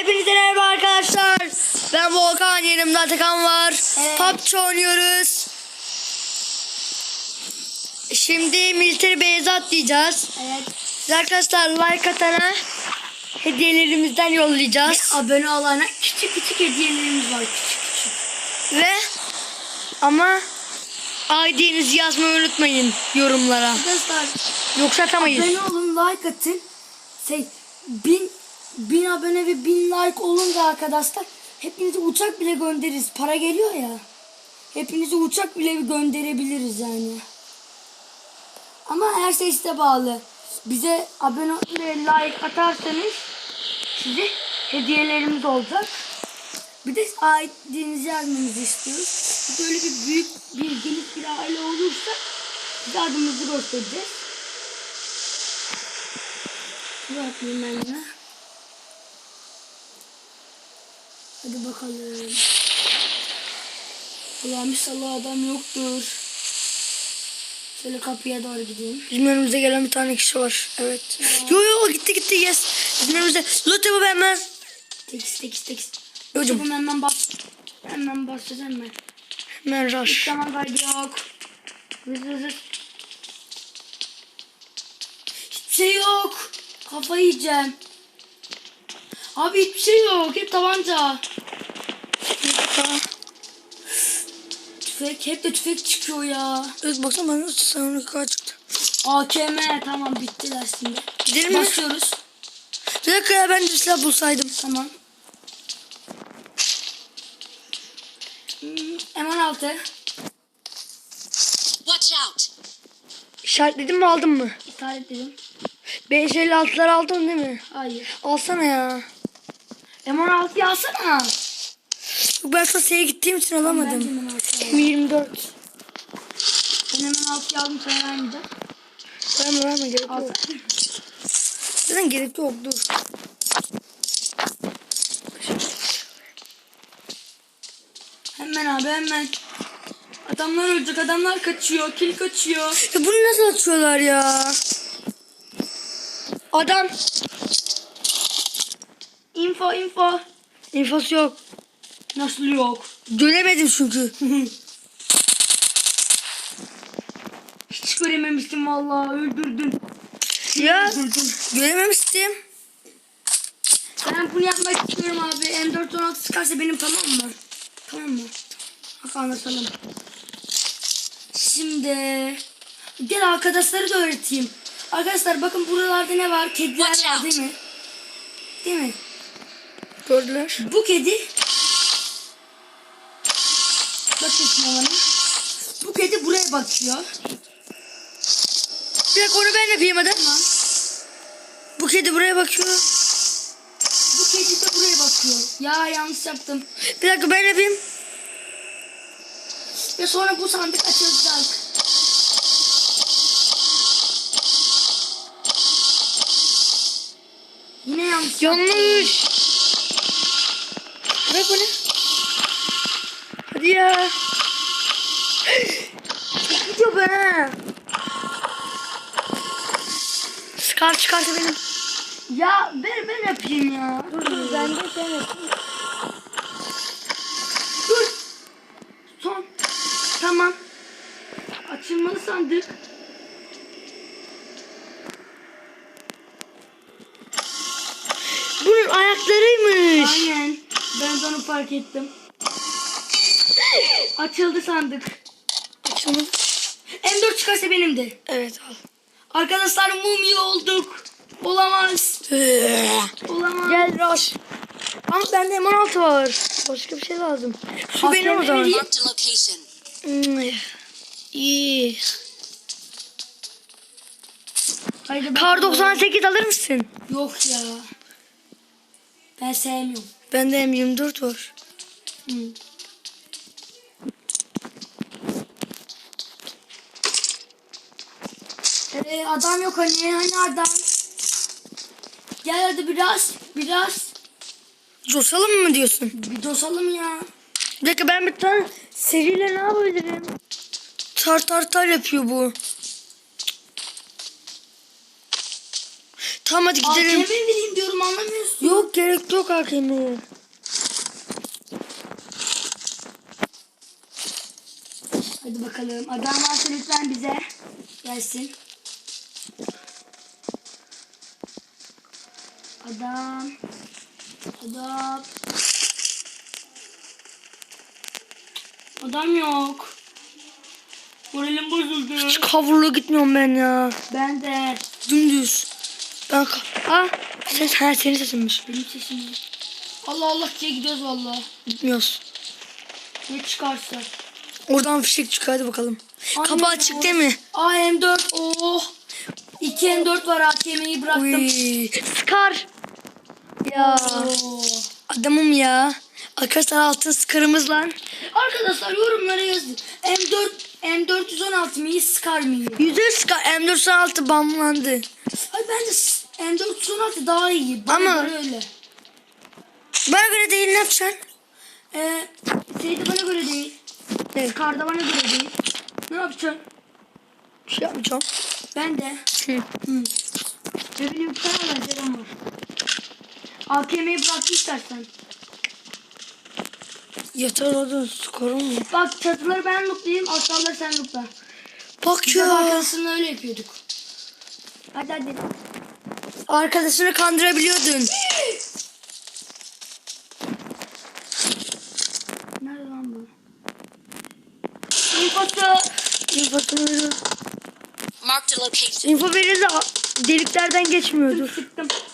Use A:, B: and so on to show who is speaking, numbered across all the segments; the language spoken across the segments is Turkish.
A: Hepinize merhaba arkadaşlar. Ben Volkan, yanımda Atakan var.
B: Evet.
A: PUBG oynuyoruz. Şimdi military base atlayacağız.
B: Evet.
A: Arkadaşlar like atana hediyelerimizden yollayacağız.
B: Abone olana küçük küçük hediyelerimiz var. Küçük küçük.
A: Ve ama ID'nizi yazmayı unutmayın yorumlara.
B: Arkadaşlar
A: Yoksa atamayız.
B: abone olun like atın. Şey bin, bin abone ve bin like olunca arkadaşlar hepinize uçak bile göndeririz. Para geliyor ya. Hepinize uçak bile gönderebiliriz yani. Ama her şey size bağlı. Bize abone ve like atarsanız size hediyelerimiz olacak. Bir de aidinizi yazmanızı istiyoruz. Böyle bir büyük bir geniş bir aile olursa size adımızı göstereceğiz. Şuraya atlayayım ben ya. Hadi bakalım. Ulan inşallah adam yoktur. Şöyle kapıya doğru gideyim.
A: Bizim önümüze gelen bir tane kişi var. Evet. Yo yo gitti gitti yes. Bizim önümüzde. Loot yapıp hemen.
B: Tekiz tekiz tekiz.
A: Hocam.
B: Çabuk hemen bas. Hemen basacağım ben.
A: Hemen rush.
B: Zaman kaybı yok. Hızlı hızlı. Hiçbir şey yok. Kafayı yiyeceğim. Abi hiçbir şey yok. Hep tabanca. Tüfek. Hep de tüfek çıkıyor ya.
A: Evet baksana bana sana kadar çıktı.
B: AKM. Tamam bittiler şimdi.
A: Gidelim mi?
B: Basıyoruz.
A: Bir dakika ya ben de silah bulsaydım.
B: Tamam. Hmm, M16.
C: Watch out!
A: İşaretledin mi aldın mı?
B: Edelim.
A: 556'lar aldın değil mi?
B: Hayır.
A: Alsana ya.
B: M16'yı alsana.
A: Yok, Ben sana S'ye gittiğim için alamadım.
B: M16'yı alayım.
A: 24.
B: Ben hemen altıya aldım sana vermeyeceğim.
A: Verme verme gerek
B: Al.
A: yok. Zaten gerek yok dur.
B: Hemen abi hemen. Adamlar ölecek adamlar kaçıyor. Kil kaçıyor.
A: Ya bunu nasıl açıyorlar ya? Adam.
B: Info info.
A: İnfosu yok.
B: Nasıl yok?
A: Göremedim çünkü.
B: Hiç görememiştim vallahi öldürdün.
A: ya
B: Öldürdün.
A: görememiştim.
B: Ben bunu yapmak istiyorum abi. M416 çıkarsa benim tamam mı? Tamam mı? Bak anlatalım. Şimdi gel arkadaşları da öğreteyim. Arkadaşlar bakın buralarda ne var? Kediler
C: Watch
B: var değil mi? Değil mi?
A: Gördüler.
B: Bu kedi Bakın şimdi bana. Bu kedi buraya bakıyor.
A: Bir dakika onu ben yapayım hadi.
B: Tamam.
A: Bu kedi buraya bakıyor.
B: Bu kedi de buraya bakıyor. Ya yanlış yaptım.
A: Bir dakika ben yapayım.
B: Ve sonra bu sandık açılacak. Yine yanlış.
A: Yanlış. Bırak bunu. Hadi ya. Gidiyor be. Çıkar çıkarsa benim.
B: Ya ben ben yapayım ya.
A: Dur dur ben de sen yapayım.
B: Dur. Son. Tamam. Açılmalı sandık.
A: Bunun ayaklarıymış.
B: Aynen. Ben de onu fark ettim. Açıldı sandık.
A: Açılmadı.
B: M4 çıkarsa benimdi.
A: Evet al.
B: Arkadaşlar mumya olduk. Olamaz. Olamaz.
A: Gel Roş. Ama bende M16 var. Başka bir şey lazım. Şu benim o zaman. Hmm, İyi.
B: Haydi
A: Kar
B: bakalım.
A: 98 alır mısın?
B: Yok ya. Ben sevmiyorum.
A: Bende M24 var.
B: Hı. Ee, adam yok hani hani adam. Gel hadi biraz biraz
A: Coşalım mı diyorsun?
B: bir dosalım ya.
A: Bir dakika ben bir tane seriyle ne yapabilirim? Tar tar tar yapıyor bu. Tamam hadi gidelim.
B: AKM vereyim diyorum anlamıyorsun.
A: Yok gerek yok hakemi.
B: Hadi bakalım. Adam varsa lütfen bize gelsin. Adam. Adam. Adam yok. Moralim bozuldu.
A: Hiç kavurluğa gitmiyorum ben ya.
B: Ben de.
A: Dümdüz. Ben ka- Ha ses ha senin sesinmiş.
B: Benim sesim. Allah Allah diye gidiyoruz valla.
A: Gitmiyoruz.
B: Ne çıkarsa.
A: Oradan fişek hadi bakalım. Kapı
B: Anne,
A: açık
B: o-
A: değil mi?
B: Aa M4 oh. 2 M4 var AKM'yi bıraktım.
A: Uy. Scar. Ya
B: Oo.
A: adamım ya. Arkadaşlar altın skarımız lan.
B: Arkadaşlar yorumlara yazın. M4 M416 mı iyi Scar mı iyi?
A: Yüzde Scar M416 bamlandı.
B: Ay bence s- M416 daha iyi. Bana
A: Ama-
B: göre öyle.
A: Bana göre değil ne yapacaksın?
B: Ee, şey de bana göre değil.
A: Ne?
B: Scar da bana göre değil. Ne yapacaksın?
A: Bir şey yapmayacağım.
B: Ben de.
A: Hı.
B: Hı. Ne bileyim tane alacağım. AKM'yi bırak istersen.
A: Yeter orada skorum mu?
B: Bak çatıları ben lootlayayım, aşağıları sen lootla.
A: Bak
B: Biz de
A: ya.
B: arkadaşınla öyle yapıyorduk. Hadi hadi.
A: Arkadaşını kandırabiliyordun.
B: Nerede lan bu? İnfosu.
A: İnfosunu veriyor.
C: Marked a location.
A: İnfo verirse deliklerden geçmiyordur.
B: Sıktım. Sıktım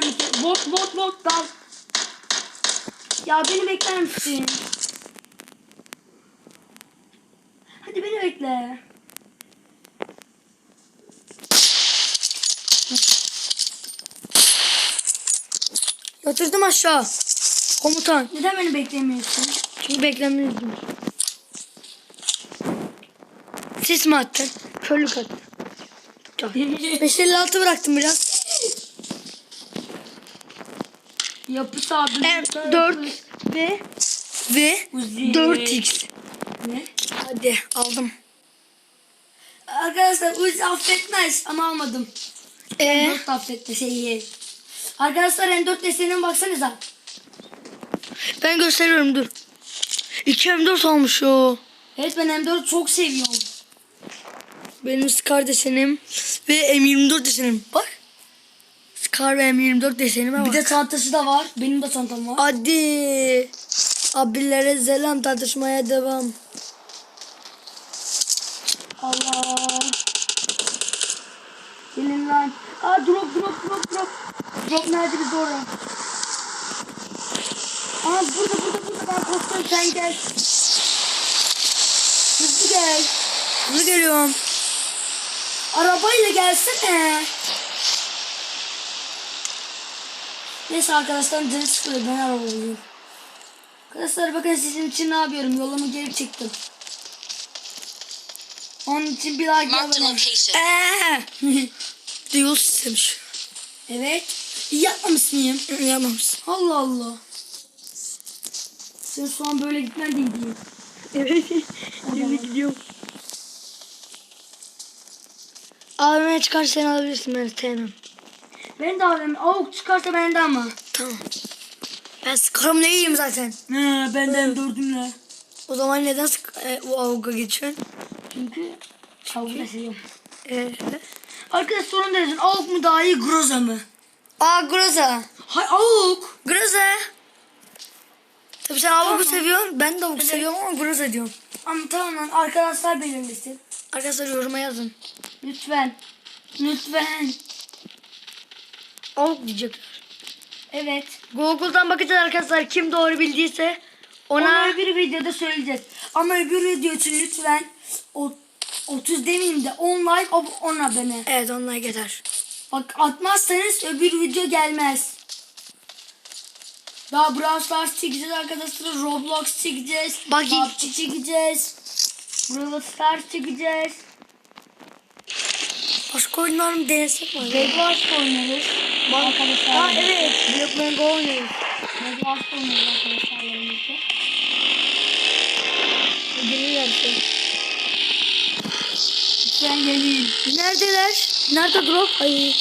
B: kere. Bot bot bot dal. Ya beni bekler misin? Hadi beni bekle.
A: Yatırdım aşağı. Komutan.
B: Neden beni beklemiyorsun?
A: Çünkü beklemiyordum. Sis mi attın? Körlük attın. 556 bıraktım biraz.
B: Yapı sabit.
A: M4 ve ve
B: Uzi.
A: 4x.
B: Ne?
A: Hadi aldım.
B: Arkadaşlar Uzi affetmez ama almadım.
A: Ee,
B: M4 affetti şeyi. Arkadaşlar M4 desenine baksanıza.
A: ben gösteriyorum dur. 2 M4 olmuş o.
B: Evet ben M4 çok seviyorum.
A: Benim Scar desenim ve M24 desenim. Bak. Scar ve M24 desenime bak.
B: Bir de çantası da var. Benim de çantam var.
A: Hadi. Abilere selam tartışmaya devam.
B: Allah. Gelin lan. Aa drop drop drop drop. Drop nerede biz orada. Aa burada burada burada ben korktum sen gel. Hızlı gel.
A: Hızlı geliyorum.
B: Arabayla gelsene. Neyse arkadaşlar canı sıkılıyor ben araba bulayım. Arkadaşlar bakın sizin için ne yapıyorum yolumu geri çektim. Onun için bir like
C: Marked a
B: abone.
C: location.
A: Eee. Yol istemiş.
B: Evet. İyi yapmamışsın ya.
A: Yapmamışsın.
B: Allah Allah. Sen şu an böyle gitmen de değil.
A: Evet. Şimdi gidiyorum. AVM'ye çıkar sen alabilirsin ben sevmem.
B: Ben de alayım. Avuk çıkarsa bende ama.
A: Tamam. Ben Scar'ımla iyiyim zaten.
B: He benden dördümle.
A: O zaman neden sık e, o avuga geçiyorsun?
B: Çünkü da seviyorum.
A: E,
B: Arkadaş sorun dersin. Avuk mu daha iyi Groza mı?
A: Aa Groza.
B: Hay avuk.
A: Groza. Tabii sen avugu
B: Tamam.
A: seviyorsun. Ben de avugu
B: Evet.
A: seviyorum ama Groza diyorum.
B: Ama tamam lan arkadaşlar belirlesin.
A: Arkadaşlar yoruma yazın.
B: Lütfen. Lütfen.
A: Avuk diyecekler.
B: Evet.
A: Google'dan bakacağız arkadaşlar. Kim doğru bildiyse
B: Ona
A: ona...
B: öbür videoda söyleyeceğiz. Ama öbür video için lütfen o 30 demeyeyim de 10 like ab- 10 abone.
A: Evet onlar yeter.
B: Bak atmazsanız öbür video gelmez. Daha Brawl Stars çekeceğiz arkadaşlar. Roblox çekeceğiz.
A: Bak-
B: PUBG çekeceğiz. Brawl Stars çekeceğiz.
A: Başka oyunlar mı denesek mi?
B: Bedwars oynarız. Arkadaşlar.
A: Aa evet. Blockman Go oynuyoruz.
B: Bedwars oynarız arkadaşlarla birlikte.
A: Gelirlerse.
B: Lütfen gelin.
A: Neredeler? Nerede drop? Ay.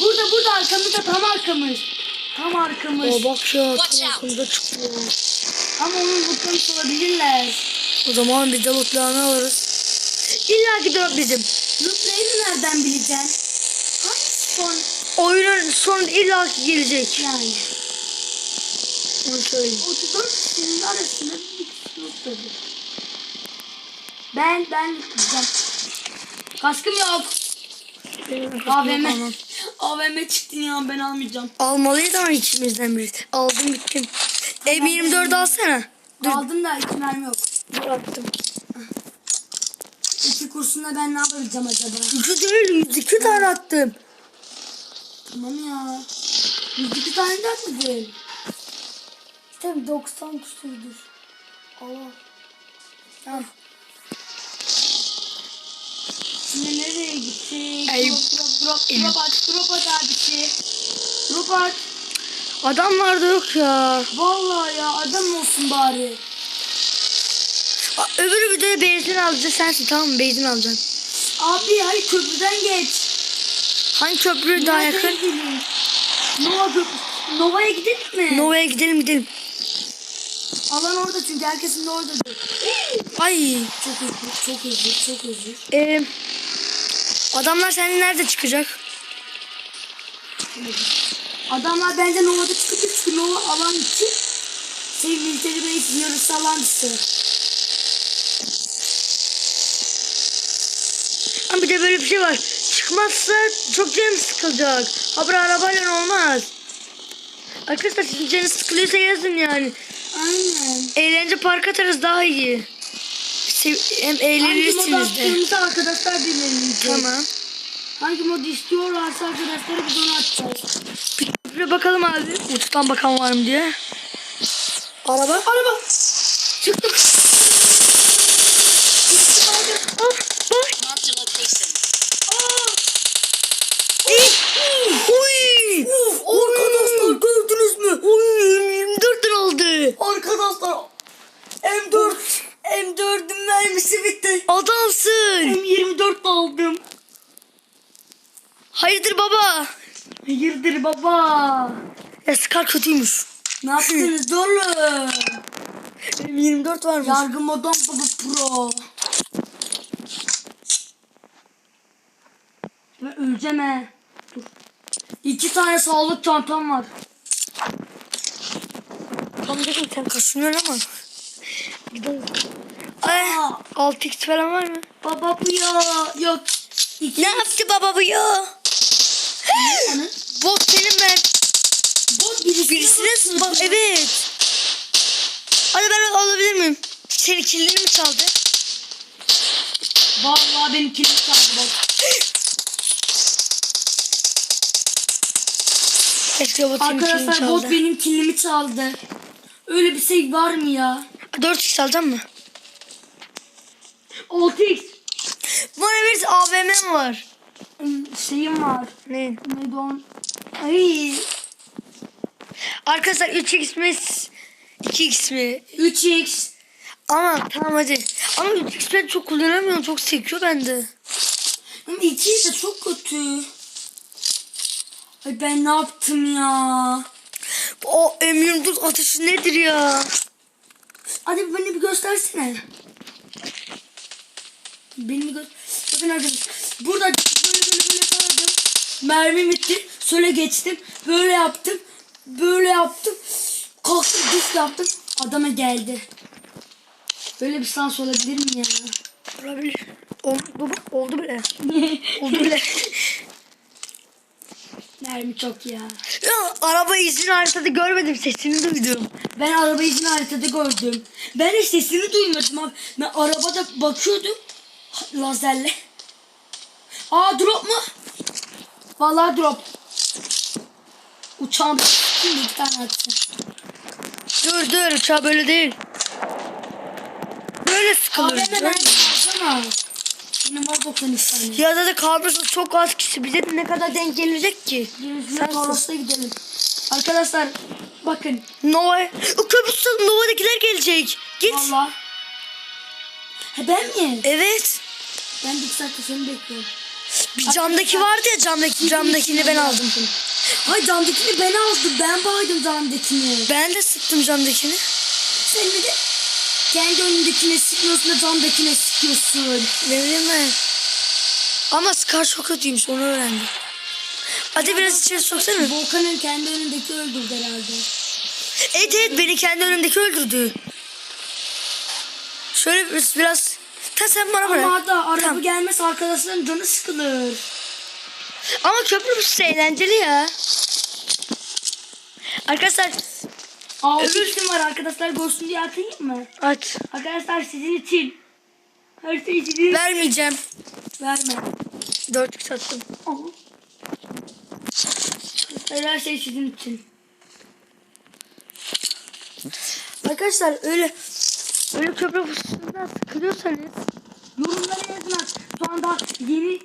B: Burada burada arkamızda tam arkamız. Tam arkamız.
A: O bak ya tam aklımda çıkıyor.
B: Ama onun mutlamış olabilirler.
A: O zaman biz de lootlarını alırız. İlla ki de bizim.
B: Lootlarını nereden bileceksin? Hangisi son?
A: Oyunun sonunda illa ki gelecek.
B: Yani.
A: Onu söyleyeyim.
B: 34 kişinin arasında bir kişi lootladı. Ben ben lootlayacağım. Kaskım yok. AVM. AVM çıktı ya ben almayacağım.
A: Almalıydı ama ikimizden biri. Aldım gittim. M24 alsana. Dur.
B: Aldım da mermi yok.
A: Dur attım.
B: İki kursunda ben ne yapabileceğim acaba?
A: İki değil 102 tane attım.
B: Tamam ya. 102 tane de atmadın. İşte 90 küsürdür. Allah. Tamam. Şimdi nereye gittik?
A: Ay.
B: Drop drop drop drop at drop at abisi. Drop at.
A: Adamlar da yok ya.
B: Vallahi ya adam olsun bari.
A: Öbür videoya benzin alacağız sensin tamam mı? Benzin alacaksın.
B: Abi hadi köprüden geç.
A: Hangi köprü daha
B: Nereden
A: yakın?
B: gidelim? Nova köprü. Nova'ya gidelim mi?
A: Nova'ya gidelim gidelim.
B: Alan orada çünkü herkesin de oradadır.
A: Ay.
B: Çok özür, çok özür, çok özür.
A: Ee, adamlar seninle nerede çıkacak?
B: Adamlar bence Nova'da çıkacak çünkü Nova alan için şey military base yarısı alan işte.
A: Ama bir de böyle bir şey var. Çıkmazsa çok canım sıkılacak. Haber arabayla olmaz. Arkadaşlar sizin canınız sıkılıyorsa yazın yani.
B: Aynen.
A: Eğlence park atarız daha iyi. Sev- hem
B: Hangi
A: eğlenirsiniz de.
B: attığımızı arkadaşlar belirleyecek.
A: Tamam.
B: Hangi mod istiyorlarsa arkadaşlar biz onu atacağız.
A: Bir bakalım abi. Mutfaktan bakan var mı diye. Araba.
B: Araba.
A: Çıktık. Ah, bak.
C: Marked a location.
A: Uy.
B: Arkadaşlar gördünüz mü?
A: Uy, 24 lira oldu.
B: Arkadaşlar M4 M4'ün mermisi bitti.
A: Adamsın.
B: M24 de aldım.
A: Hayırdır baba?
B: Hayırdır baba?
A: Ya Scar kötüymüş.
B: Ne yaptınız oğlum?
A: Benim 24 varmış.
B: Yargı modon baba pro. Ben öleceğim he. Dur. İki tane sağlık çantam var.
A: Tam dedim sen kaşınıyorsun ama. Gidelim. Ay,
B: Aa.
A: 6x falan var mı?
B: Baba bu ya. Yok. İki
A: Ne yaptı baba bu ya? Bot senin ben.
B: Bu birisine,
A: Birisine bak evet. Hadi ben alabilir miyim? Senin kilini mi çaldı?
B: Vallahi benim kilim çaldı.
A: Keşke bot kilini
B: Arkadaşlar bot benim kilimi çaldı. Öyle bir şey var mı ya?
A: 4x alacağım mı?
B: 6x
A: Bana bir AVM var.
B: Şeyim var.
A: Ne?
B: Neydi? Ay.
A: Arkadaşlar 3x mi? 2x mi?
B: 3x.
A: Ama tamam hadi. Ama 3x ben çok kullanamıyorum. Çok sekiyor bende.
B: Ama 2x de çok kötü. Ay ben ne yaptım ya?
A: O M24 ateşi nedir ya?
B: Hadi beni bir göstersene. Beni bir gö Bakın arkadaşlar. Burada böyle böyle böyle taradım. Mermi bitti. Şöyle geçtim. Böyle yaptım. Böyle yaptım. Kalktım düz yaptım. Adama geldi. Böyle bir sans olabilir mi ya?
A: Olabilir. Oldu, oldu bile. Oldu bile.
B: Mermi çok ya.
A: ya, araba izini haritada görmedim. Sesini duydum.
B: Ben araba izini haritada gördüm. Ben de sesini duymadım abi. Ben arabada bakıyordum. Lazerle. Aa drop mu? Vallahi drop. Uçağım şimdi iki tane atsın.
A: Dur dur uçağı böyle değil. Böyle sıkılır.
B: Abi hemen alsana. Benim var 93 tane.
A: Ya da kalmışsa çok az kişi. Bize de ne kadar denk gelecek ki? Sen
B: Toros'ta gidelim. Arkadaşlar bakın.
A: Nova. O köprüsü Nova'dakiler gelecek. Git.
B: Vallahi. Ha ben mi?
A: Evet.
B: Ben iki saatte seni bekliyorum.
A: Bir camdaki vardı ya camdaki camdakini ben aldım.
B: Hayır camdakini ben aldım. Ben baydım camdakini.
A: Ben de sıktım camdakini.
B: Sen bir de kendi önündekine sıkıyorsun da camdakine sıkıyorsun.
A: Ne bileyim ben. Ama Scar çok kötüymüş onu öğrendim. Hadi biraz içeri soksana.
B: Volkan'ın kendi önündeki öldürdü herhalde.
A: Evet evet beni kendi önümdeki öldürdü. Şöyle biraz, biraz... Ta sen bana bırak.
B: Ama da araba
A: Tamam.
B: gelmez arkadaşların canı sıkılır.
A: Ama köprü bu eğlenceli ya. Arkadaşlar
B: Altı isim var arkadaşlar görsün diye atayım mı?
A: aç.
B: Arkadaşlar sizin için. Her şey sizin.
A: Vermeyeceğim.
B: Verme.
A: Dört sattım.
B: Aha. Her şey sizin için.
A: Arkadaşlar öyle öyle köprü fıstığından sıkılıyorsanız
B: Yorumlara yazın. Şu anda yeni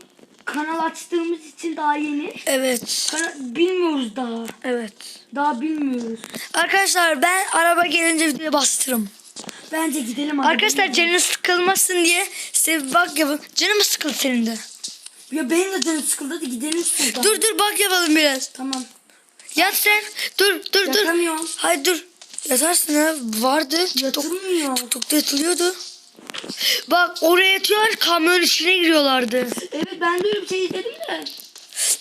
B: kanal açtığımız için daha yeni.
A: evet
B: Kana- bilmiyoruz daha.
A: evet.
B: Daha bilmiyoruz.
A: Arkadaşlar ben araba gelince videoya bastırım.
B: Bence gidelim.
A: Arkadaşlar canınız sıkılmasın diye size bir bak yapın. Canım mı sıkıldı senin de?
B: Ya benim de canım sıkıldı. Hadi gidelim şuradan.
A: Dur dur bak yapalım biraz.
B: Tamam.
A: Yat sen. Dur dur dur.
B: Yatamıyorum.
A: Hayır dur. Yatarsın ha. Vardı.
B: Yatılmıyor.
A: tokta yatılıyordu. Bak oraya yatıyorlar kamyon içine giriyorlardı.
B: Evet ben de öyle bir şey izledim de.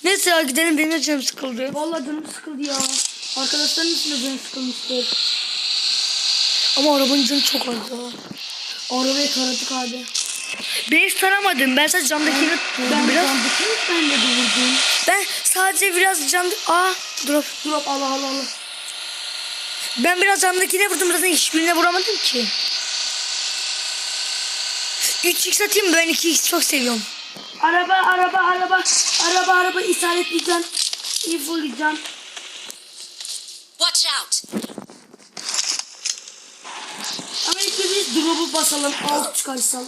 A: Neyse ya gidelim benim de canım sıkıldı.
B: Vallahi canım sıkıldı ya. Arkadaşlarım için de canım sıkılmıştır.
A: Ama arabanın canı çok az ya.
B: Arabayı taradık abi.
A: Ben hiç taramadım. Ben sadece camdakini
B: Ben
A: vurdum biraz.
B: camdaki mi ben de vurdum?
A: Ben sadece biraz cam... Aa drop.
B: Drop Allah Allah Allah.
A: Ben biraz camdakine vurdum. Zaten hiçbirine vuramadım ki. 3x atayım? Ben 2x çok seviyorum.
B: Araba araba araba. Araba araba işaretleyeceğim. Infoleyeceğim.
C: Watch out!
B: Ama ilk biz drop'u basalım. Alt çıkarsam.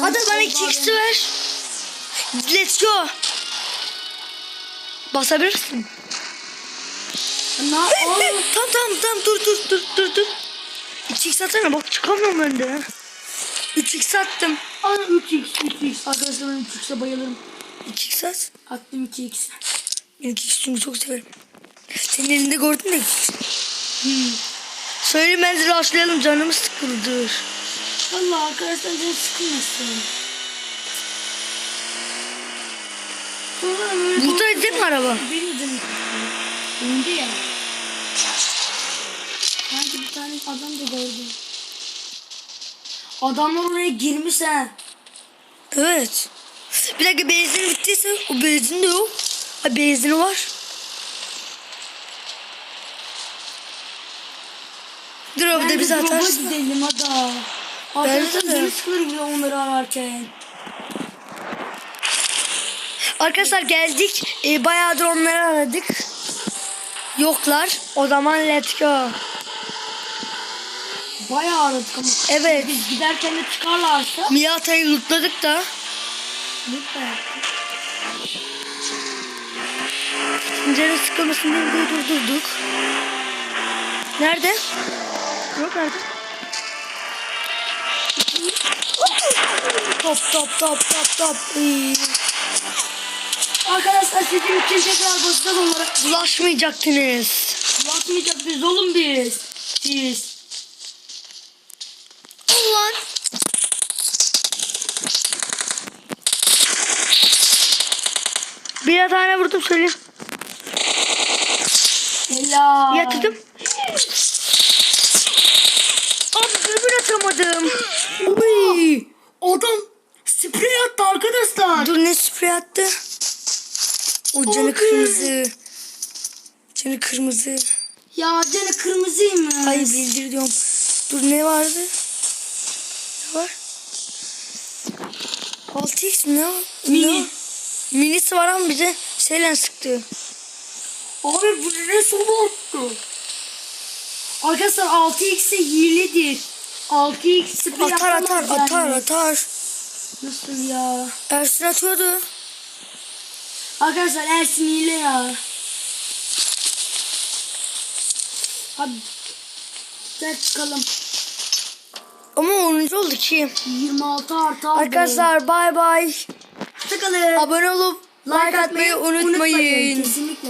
A: Hadi bana 2x'i ver. Let's go. Basabilirsin.
B: Ne oğlum?
A: tamam tamam tamam dur dur dur dur dur. 2x atsana bak çıkamıyorum ben de. 3x attım.
B: Ana 3x 3x. Arkadaşlar ben 3x'e bayılırım.
A: 2x at.
B: Attım 2x.
A: Ben 2x çünkü çok severim. Senin elinde gördüm de 2x. Hmm. Rushlayalım canımız sıkıldı.
B: Valla arkadaşlar canım sıkılmasın.
A: Burada değil mi araba?
B: Benim Önde ya. Sanki bir tane adam da gördüm. Adamlar oraya girmiş ha.
A: Evet. Bir dakika benzin bittiyse o benzin de yok. Ha benzini var. Dur abi de
B: drop'a
A: atarsın.
B: gidelim hadi.
A: Bence
B: Arkadaşlar
A: de.
B: canım sıkılır bile onları ararken.
A: Arkadaşlar geldik. Ee, bayağıdır onları aradık. Yoklar. O zaman let's go.
B: Bayağı aradık ama.
A: Evet.
B: Biz giderken de çıkarlarsa.
A: Miata'yı lootladık da.
B: Lütfen.
A: Canı sıkılmasın diye videoyu durdurduk. Nerede? Yok nerede? Top top top top top.
B: Arkadaşlar sizin için tekrar basacağız onlara.
A: Bulaşmayacaktınız.
B: Bakmayacak biz oğlum biz. Siz.
A: Ulan. Bir tane vurdum söyleyeyim.
B: Helal.
A: Yatırdım. Abi dürbün atamadım. Uy.
B: Adam sprey attı arkadaşlar.
A: Dur ne sprey attı? O canı kırmızı. Canı kırmızı.
B: Ya canı kırmızıymış.
A: Ay bildir diyorum. Dur ne vardı? Ne var? 6x mi ne var?
B: Mini.
A: Ne? Minisi var ama bize şeyle sıktı.
B: Abi bu ne sonu attı? Arkadaşlar 6x'e hiledir. 6x sprey
A: Atar atar atar atar.
B: Nasıl ya?
A: Ersin atıyordu.
B: Arkadaşlar Ersin hile ya. Hadi. Gel çıkalım.
A: Ama 10. oldu ki.
B: 26 artı aldı.
A: Arkadaşlar bay bay.
B: Hoşçakalın.
A: Abone olup Like atmayı unutmayın.
B: Kesinlikle.